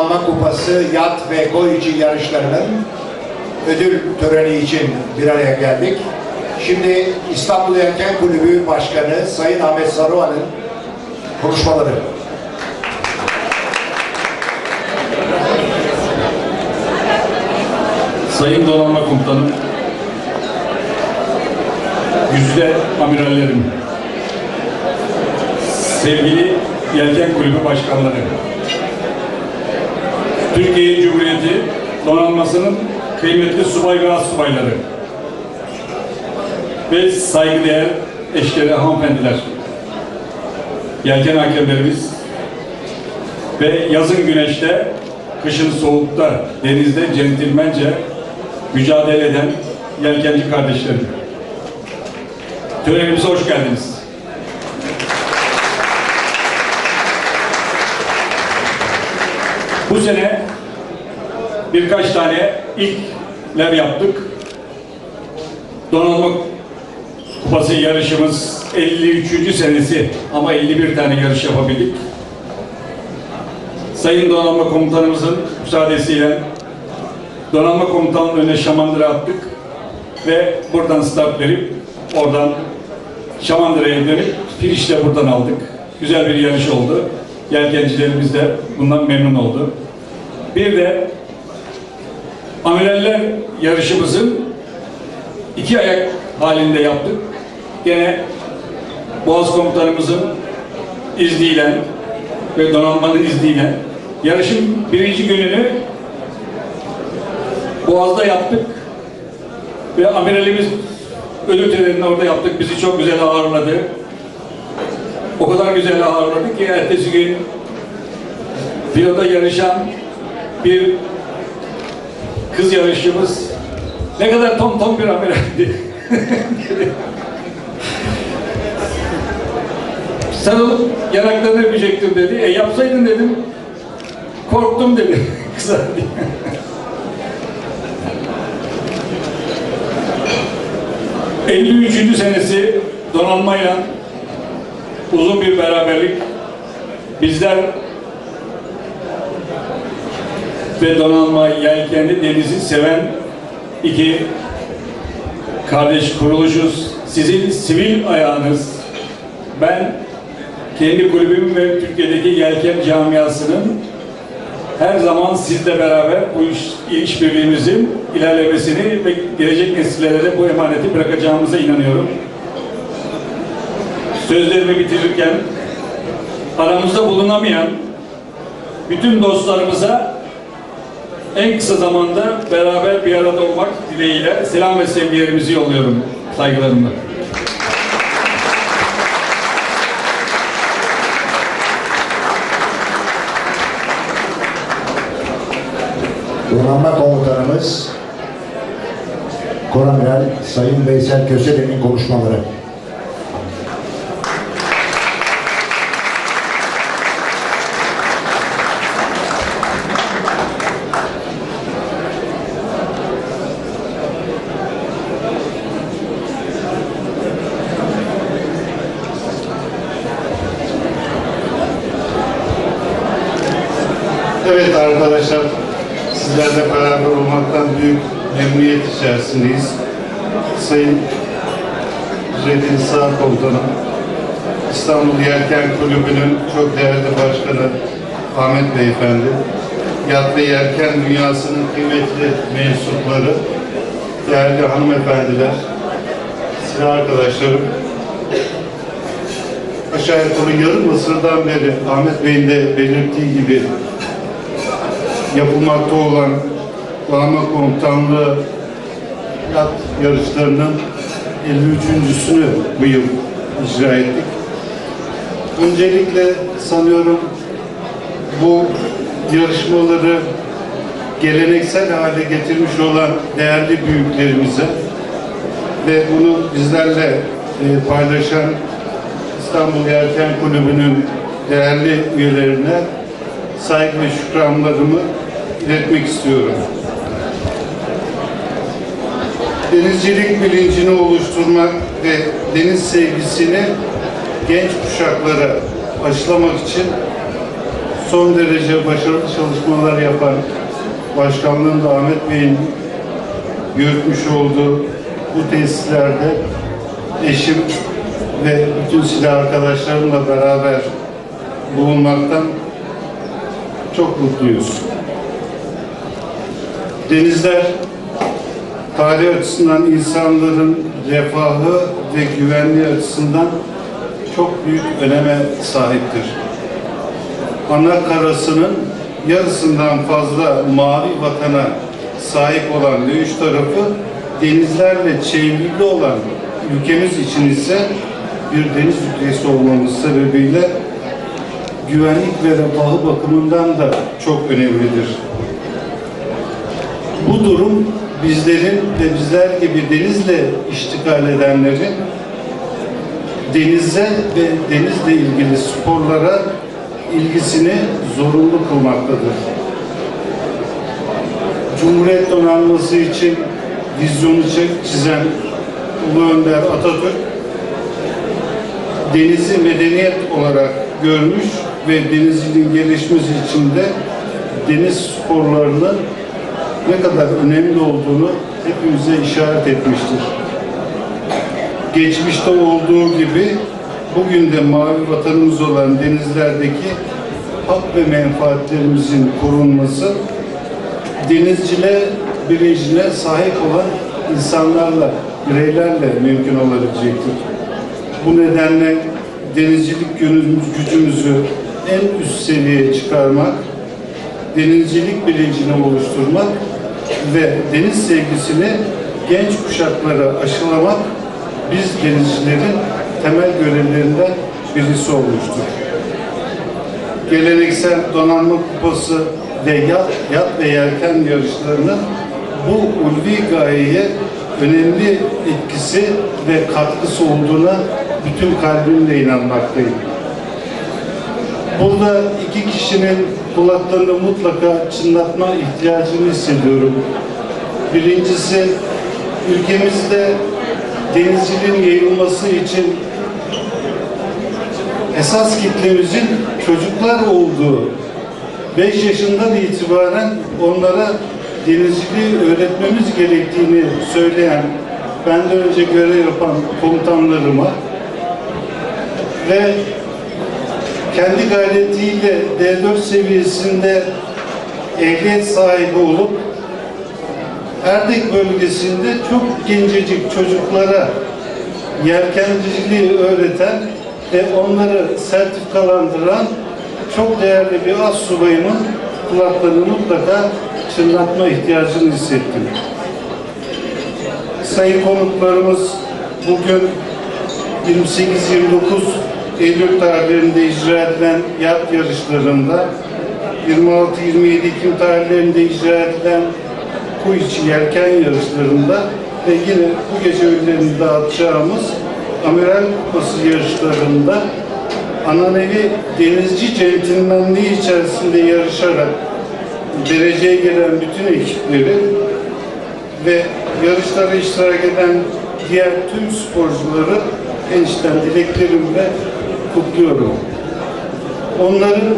Donanma Kupası yat ve koyucu yarışlarının ödül töreni için bir araya geldik. Şimdi İstanbul Yelken Kulübü Başkanı Sayın Ahmet Saruhan'ın konuşmaları. Sayın Donanma Komutanım, yüzde amirallerim, sevgili Yelken Kulübü Başkanları, Türkiye Cumhuriyeti Donanması'nın kıymetli subay ve subayları ve saygıdeğer eşleri, hanımefendiler, yelken hakemlerimiz ve yazın güneşte, kışın soğukta, denizde centilmence mücadele eden yelkenci kardeşlerim. Törenimize hoş geldiniz. Bu sene birkaç tane ilkler yaptık. Donanma Kupası yarışımız 53. senesi ama 51 tane yarış yapabildik. Sayın Donanma Komutanımızın müsaadesiyle Donanma Komutanlığı'nın önüne şamandıra attık ve buradan start verip oradan Şamandıra'ya dönüp finish de buradan aldık. Güzel bir yarış oldu. Yelkencilerimiz de bundan memnun oldu. Bir de amiraller yarışımızın iki ayak halinde yaptık. Gene Boğaz Komutanımızın izniyle ve donanmanın izniyle yarışın birinci gününü Boğaz'da yaptık ve amiralimiz ödül törenini orada yaptık. Bizi çok güzel ağırladı. O kadar güzel ağırladı ki ertesi gün filoda yarışan bir kız yarışçımız ne kadar tom tom bir amiraldi. Sarılıp yanaklarını öpecektim dedi. E yapsaydın dedim. Korktum dedi. Kıza diye. ...53. senesi donanmayla uzun bir beraberlik bizler ve donanma yelkenli denizi seven iki kardeş kuruluşuz. Sizin sivil ayağınız ben kendi kulübüm ve Türkiye'deki yelken camiasının her zaman sizle beraber bu iş, işbirliğimizin ilerlemesini ve gelecek nesillere de bu emaneti bırakacağımıza inanıyorum. Sözlerimi bitirirken aramızda bulunamayan bütün dostlarımıza en kısa zamanda beraber bir arada olmak dileğiyle selam ve sevgilerimizi yolluyorum saygılarımla. Donanma Komutanımız Koramiral Sayın Veysel Köseler'in konuşmaları. Evet arkadaşlar, sizlerle beraber olmaktan büyük memnuniyet içerisindeyiz. Sayın Redin Sağ Komutanım, İstanbul Yelken Kulübü'nün çok değerli başkanı Ahmet Beyefendi, yat ve yelken dünyasının kıymetli mensupları, değerli hanımefendiler, silah arkadaşlarım, aşağı yukarı yarım asırdan beri Ahmet Bey'in de belirttiği gibi yapılmakta olan Donanma Komutanlığı yat yarışlarının 53.sünü bu yıl icra ettik. Öncelikle sanıyorum bu yarışmaları geleneksel hale getirmiş olan değerli büyüklerimize ve bunu bizlerle e, paylaşan İstanbul Yelken Kulübü'nün değerli üyelerine saygı ve şükranlarımı iletmek istiyorum. Denizcilik bilincini oluşturmak ve deniz sevgisini genç kuşaklara aşılamak için son derece başarılı çalışmalar yapan başkanlığında Ahmet Bey'in yürütmüş olduğu bu tesislerde eşim ve bütün silah arkadaşlarımla beraber bulunmaktan çok mutluyuz. Denizler tarih açısından insanların refahı ve güvenliği açısından çok büyük öneme sahiptir. Ana karasının yarısından fazla mavi vatana sahip olan ve üç tarafı denizlerle çevrili olan ülkemiz için ise bir deniz ülkesi olmamız sebebiyle güvenlik ve refahı bakımından da çok önemlidir. Bu durum bizlerin ve bizler gibi denizle iştikal edenlerin denize ve denizle ilgili sporlara ilgisini zorunlu kılmaktadır. Cumhuriyet donanması için vizyonu çizen Ulu Önder Atatürk denizi medeniyet olarak görmüş ve denizciliğin gelişmesi için de deniz sporlarının ne kadar önemli olduğunu hepimize işaret etmiştir. Geçmişte olduğu gibi bugün de mavi vatanımız olan denizlerdeki hak ve menfaatlerimizin korunması denizcile, bilincine sahip olan insanlarla, bireylerle mümkün olabilecektir. Bu nedenle denizcilik gücümüzü en üst seviyeye çıkarmak, denizcilik bilincini oluşturmak ve deniz sevgisini genç kuşaklara aşılamak biz denizcilerin temel görevlerinden birisi olmuştur. Geleneksel donanma kupası ve yat, yat ve yelken yarışlarının bu ulvi gayeye önemli etkisi ve katkısı olduğuna bütün kalbimle inanmaktayım. Burada iki kişinin kulaklarını mutlaka çınlatma ihtiyacını hissediyorum. Birincisi, ülkemizde denizciliğin yayılması için esas kitlemizin çocuklar olduğu 5 yaşından itibaren onlara denizciliği öğretmemiz gerektiğini söyleyen, benden önce görev yapan komutanlarıma ve kendi gayretiyle D4 seviyesinde ehliyet sahibi olup Erdek bölgesinde çok gencecik çocuklara yelkenciliği öğreten ve onları sertifikalandıran çok değerli bir az subayımın kulaklarını mutlaka çınlatma ihtiyacını hissettim. Sayın konuklarımız bugün 28-29 Eylül tarihlerinde icra edilen yat yarışlarında 26-27 Ekim tarihlerinde icra edilen kuy içi yelken yarışlarında ve yine bu gece öğlerini dağıtacağımız Amiral Kupası yarışlarında Ananevi denizci centilmenliği içerisinde yarışarak dereceye gelen bütün ekipleri ve yarışlara iştirak eden diğer tüm sporcuları en içten dileklerimle kutluyorum. Onların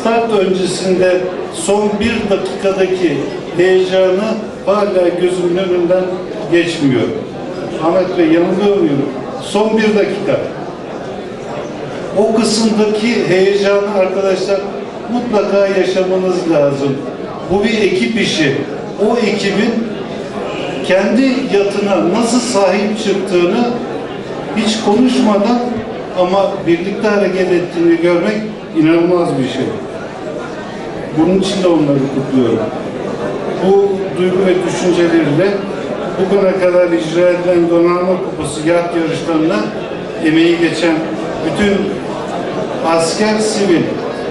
start öncesinde son bir dakikadaki heyecanı hala gözümün önünden geçmiyor. Ahmet Bey yanılıyor muyum? Son bir dakika. O kısımdaki heyecanı arkadaşlar mutlaka yaşamanız lazım. Bu bir ekip işi. O ekibin kendi yatına nasıl sahip çıktığını hiç konuşmadan ama birlikte hareket ettiğini görmek inanılmaz bir şey. Bunun için de onları kutluyorum. Bu duygu ve düşünceleriyle bugüne kadar icra edilen donanma kupası yat yarışlarına emeği geçen bütün asker sivil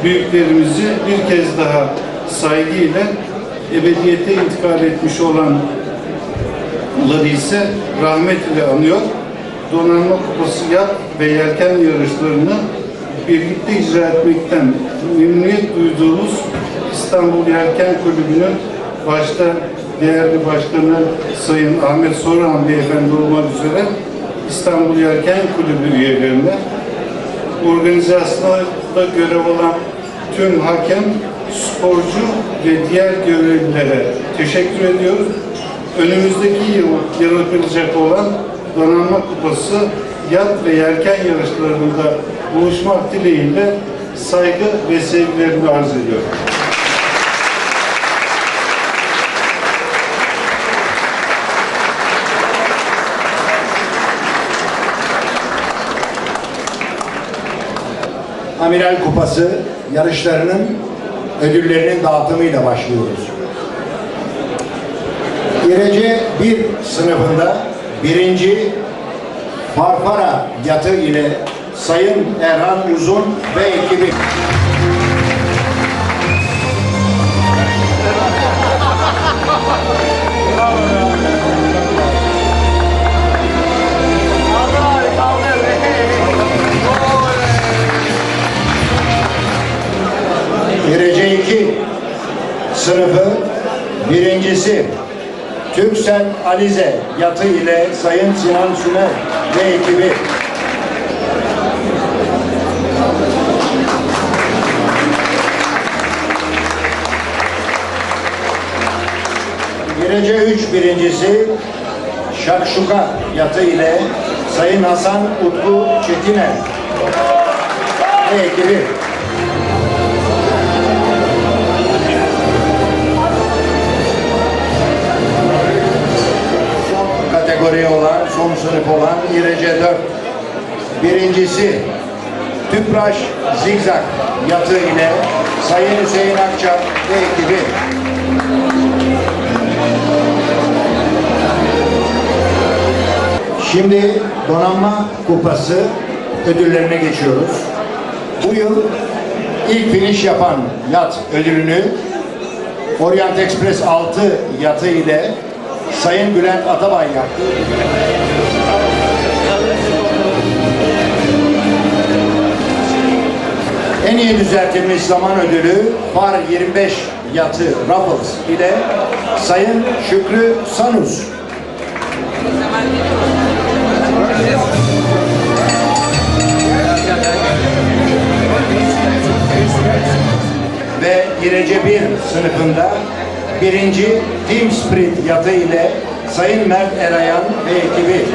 büyüklerimizi bir kez daha saygıyla ebediyete intikal etmiş olanları ise rahmet ile anıyor. Donanma kupası yat ve yelken yarışlarını birlikte icra etmekten memnuniyet duyduğumuz İstanbul Yelken Kulübü'nün başta değerli başkanı Sayın Ahmet Soran Beyefendi olmak üzere İstanbul Yelken Kulübü üyelerine organizasyonda görev alan bütün hakem, sporcu ve diğer görevlilere teşekkür ediyoruz. Önümüzdeki yıl yapılacak olan Donanma Kupası yat ve yelken yarışlarında buluşmak dileğiyle saygı ve sevgilerimi arz ediyorum. Amiral Kupası yarışlarının ödüllerinin dağıtımıyla başlıyoruz. İrece bir sınıfında birinci Farfara yatı ile Sayın Erhan Uzun ve ekibi. Derece 2 sınıfı birincisi Türksel Alize yatı ile Sayın Sinan Sümer ve ekibi. Derece 3 birincisi Şakşuka yatı ile Sayın Hasan Utku Çetiner ve ekibi. Son sınıf olan İRC 4. Birincisi Tüpraş Zigzag yatı ile Sayın Hüseyin Akça ve ekibi. Şimdi Donanma Kupası ödüllerine geçiyoruz. Bu yıl ilk finish yapan yat ödülünü Orient Express 6 yatı ile Sayın Bülent Atabay yaptı. En iyi düzeltilmiş zaman ödülü Far 25 yatı Raffles ile Sayın Şükrü Sanus. ve İrece 1 sınıfında birinci Team Sprint yatı ile Sayın Mert Erayan ve ekibi.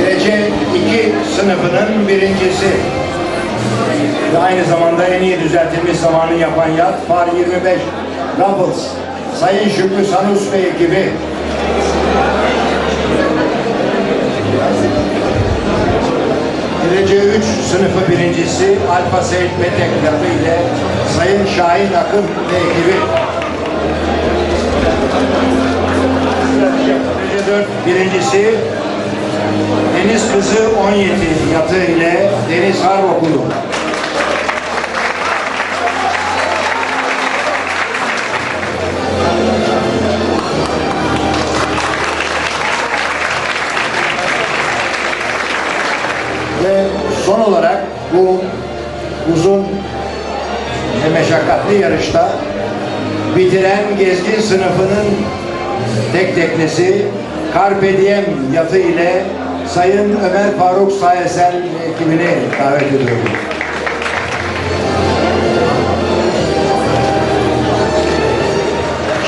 İrece 2 sınıfının birincisi ve aynı zamanda en iyi düzeltilmiş zamanı yapan yat Far 25 Raffles Sayın Şükrü Sanus ve ekibi. Derece 3 sınıfı birincisi Alfa Seyit yapı ile Sayın Şahin Akın ve ekibi. Derece 4 birincisi Deniz Kızı 17 yatı ile Deniz Harp Okulu. Ve son olarak bu uzun ve meşakkatli yarışta bitiren gezgin sınıfının tek teknesi Carpe Diem yatı ile Sayın Ömer Faruk Sayesel ekibini davet ediyorum.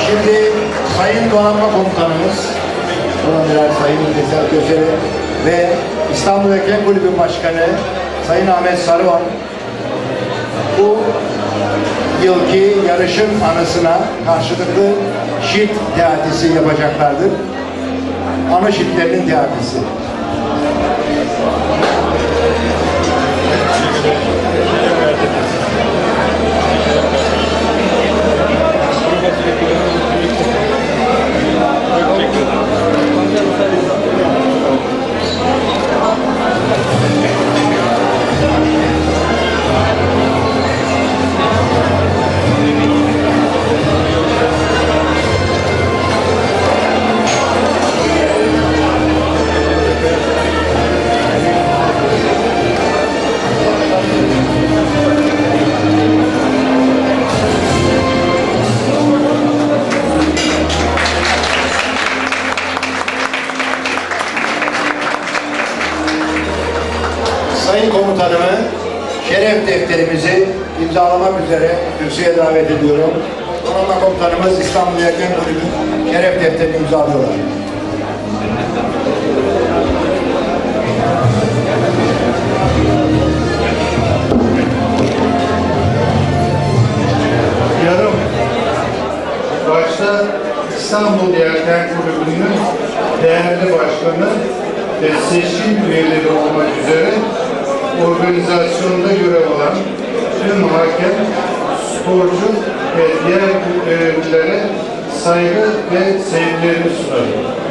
Şimdi Sayın Donanma Komutanımız Donanma Sayın Veysel Köseli ve İstanbul Eklem Kulübü Başkanı Sayın Ahmet Sarıvan bu yılki yarışın anısına karşılıklı şit teatisi yapacaklardır. Ana şitlerinin teatisi. İmzalamak üzere kürsüye davet ediyorum. Donanma Komutanımız İstanbul Yelken Kulübü şeref defterini imzalıyorlar. Yarım. Başta İstanbul Yelken Kulübü'nün değerli başkanı ve seçkin üyeleri olmak üzere organizasyonda görev alan tüm hakem, sporcu ve diğer görevlilere saygı ve sevgilerimi sunarım.